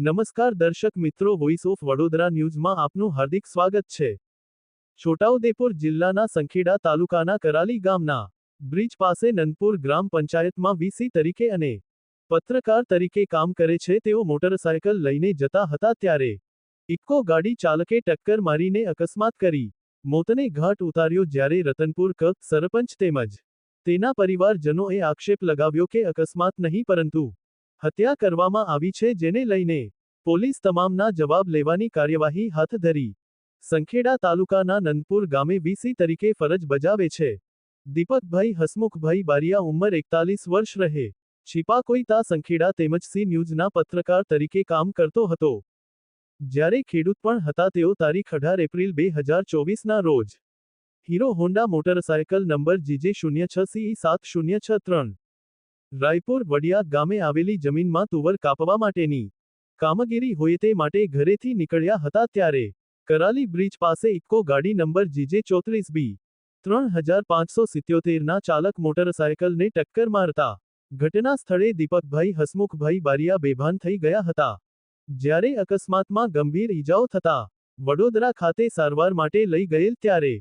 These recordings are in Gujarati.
નમસ્કાર દર્શક મિત્રો વોઇસ ઓફ વડોદરા ન્યૂઝમાં આપનું હાર્દિક સ્વાગત છે. છોટાઉદેપુર જિલ્લાના સંખેડા તાલુકાના કરાલી ગામના બ્રિજ પાસે નંદપુર ગ્રામ પંચાયતમાં વીસી તરીકે અને પત્રકાર તરીકે કામ કરે છે તેઓ મોટરસાયકલ લઈને જતા હતા ત્યારે ઇક્કો ગાડી ચાલકે ટક્કર મારીને અકસ્માત કરી. મોતને ઘાટ ઉતાર્યો જ્યારે રતનપુર ક, સરપંચ તેમજ તેના પરિવારજનોએ આક્ષેપ લગાવ્યો કે અકસ્માત નહીં પરંતુ હત્યા કરવામાં આવી છે જેને લઈને પોલીસ તમામના જવાબ લેવાની કાર્યવાહી હાથ ધરી. સંખેડા તાલુકાના નંદપુર ગામે વીસી તરીકે ફરજ બજાવે છે. દીપકભાઈ હસમુખભાઈ બારિયા ઉંમર એકતાલીસ વર્ષ રહે. છીપા કોઈતા સંખેડા તેમજ સી ન્યૂઝના પત્રકાર તરીકે કામ કરતો હતો. જ્યારે ખેડૂત પણ હતા તેઓ તારીખ અઢાર એપ્રિલ બે હજાર ચોવીસના રોજ. Hero Honda motorcycle number GJ શૂન્ય છ સી સાત શૂન્ય છ ત્રણ. રાયપુર વડિયા ગામે આવેલી જમીનમાં તુવર કાપવા માટેની કામગીરી હોય તે માટે ઘરેથી નીકળ્યા હતા ત્યારે કરાલી બ્રિજ પાસે ઇક્કો ગાડી નંબર જીજે ચોત્રીસ બી ત્રણ હજાર પાંચસો સિત્યોતેરના ચાલક મોટરસાયકલને ટક્કર મારતા ઘટના સ્થળે દીપકભાઈ, હસમુખભાઈ બારિયા બેભાન થઈ ગયા હતા. જ્યારે અકસ્માતમાં ગંભીર ઈજાઓ થતા વડોદરા ખાતે સારવાર માટે લઈ ગયેલ ત્યારે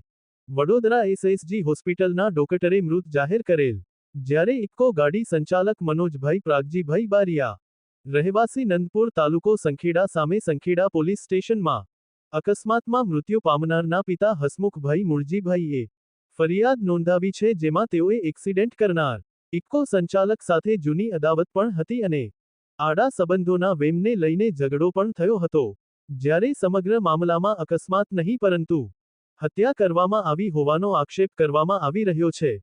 વડોદરા એસએસજી હોસ્પિટલના ડોક્ટરે મૃત જાહેર કરેલ જ્યારે ઇક્કો ગાડી સંચાલક મનોજભાઈ પ્રાગજીભાઈ બારિયા, રહેવાસી નંદપુર તાલુકો સંખેડા સામે સંખેડા પોલીસ સ્ટેશનમાં અકસ્માતમાં મૃત્યુ પામનારના પિતા હસમુખભાઈ મુળજીભાઈએ ફરિયાદ નોંધાવી છે જેમાં તેઓએ એક્સિડન્ટ કરનાર ઇક્કો સંચાલક સાથે જૂની અદાવત પણ હતી અને આડા સંબંધોના વેમને લઈને ઝઘડો પણ થયો હતો. જ્યારે સમગ્ર મામલામાં અકસ્માત નહીં પરંતુ હત્યા કરવામાં આવી હોવાનો આક્ષેપ કરવામાં આવી રહ્યો છે.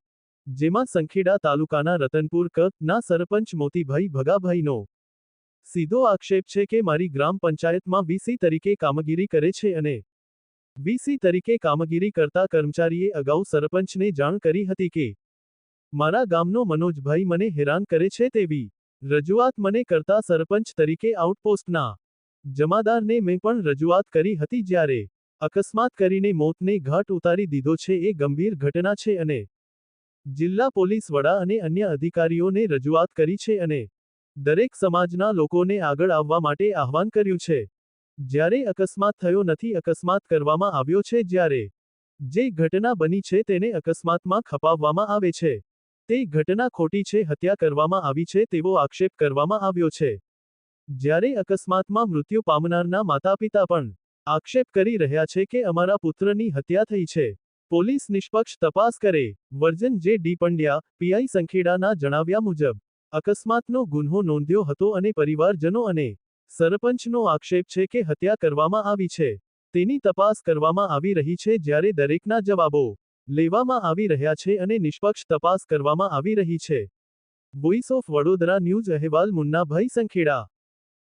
જેમાં સંખેડા તાલુકાના રતનપુર ક, ના સરપંચ મોતીભાઈ ભગાભાઈનો સીધો આક્ષેપ છે કે મારી ગ્રામ પંચાયતમાં વીસી તરીકે કામગીરી કરે છે અને વીસી તરીકે કામગીરી કરતા કર્મચારીએ અગાઉ સરપંચને જાણ કરી હતી કે મારા ગામનો મનોજભાઈ મને હેરાન કરે છે તેવી રજૂઆત મને કરતા સરપંચ તરીકે આઉટપોસ્ટના જમાદારને મેં પણ રજૂઆત કરી હતી જ્યારે અકસ્માત કરીને મોતને ઘાટ ઉતારી દીધો છે એ ગંભીર ઘટના છે અને જિલ્લા પોલીસ વડા અને અન્ય અધિકારીઓને રજૂઆત કરી છે અને દરેક સમાજના લોકોને આગળ આવવા માટે આહવાન કર્યું છે. જ્યારે અકસ્માત થયો નથી, અકસ્માત કરવામાં આવ્યો છે જ્યારે જે ઘટના બની છે તેને અકસ્માતમાં ખપાવવામાં આવે છે. તે ઘટના ખોટી છે, હત્યા કરવામાં આવી છે તેવો આક્ષેપ કરવામાં આવ્યો છે. જ્યારે અકસ્માતમાં મૃત્યુ પામનારના માતાપિતા પણ આક્ષેપ કરી રહ્યા છે કે અમારા પુત્રની હત્યા થઈ છે. પોલીસ નિષ્પક્ષ તપાસ કરે. વર્જન જે ડી પંડ્યા પીઆઈ સંખેડાના જણાવ્યા મુજબ, અકસ્માતનો ગુન્હો નોંધ્યો હતો અને પરિવારજનો અને સરપંચનો આક્ષેપ છે કે હત્યા કરવામાં આવી છે. તેની તપાસ કરવામાં આવી રહી છે જ્યારે દરેકના જવાબો લેવામાં આવી રહ્યા છે અને નિષ્પક્ષ તપાસ કરવામાં આવી રહી છે. વોઇસ ઓફ વડોદરા ન્યૂઝ અહેવાલ મુન્નાભાઈ સંખેડા.